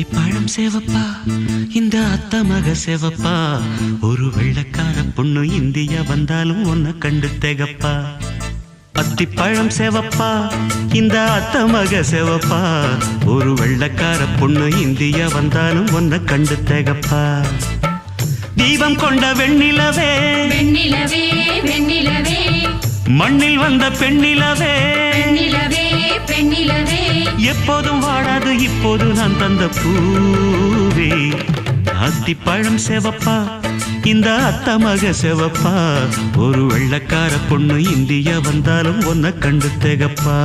அத்திப்பழம் சேவப்பா. இந்த அத்த மக சேவப்பா. ஒரு வெள்ளக்கார பொண்ணு இந்தியா வந்தாலும் உன்னை கண்டு தேகப்பா. அத்திப்பழம் சேவப்பா. இந்த அத்த மக சேவப்பா. ஒரு வெள்ளக்கார பொண்ணு இந்தியா வந்தாலும் உன்னை கண்டு தேகப்பா. தீபம் கொண்ட வெண்ணிலவே. வெண்ணிலவே வெண்ணிலவே. மண்ணில் வந்த பெண்ணிலவே. பெண்ணிலவே பெண்ணிலவே. எப்போதும் வாடாது இப்போது நான் தந்த பூவே. அத்தி பழம் செவப்பா இந்த அத்த மக செவப்பா. ஒரு வெள்ளக்கார பொண்ணு இந்தியா வந்தாலும் ஒன்ன கண்டு திகப்பா.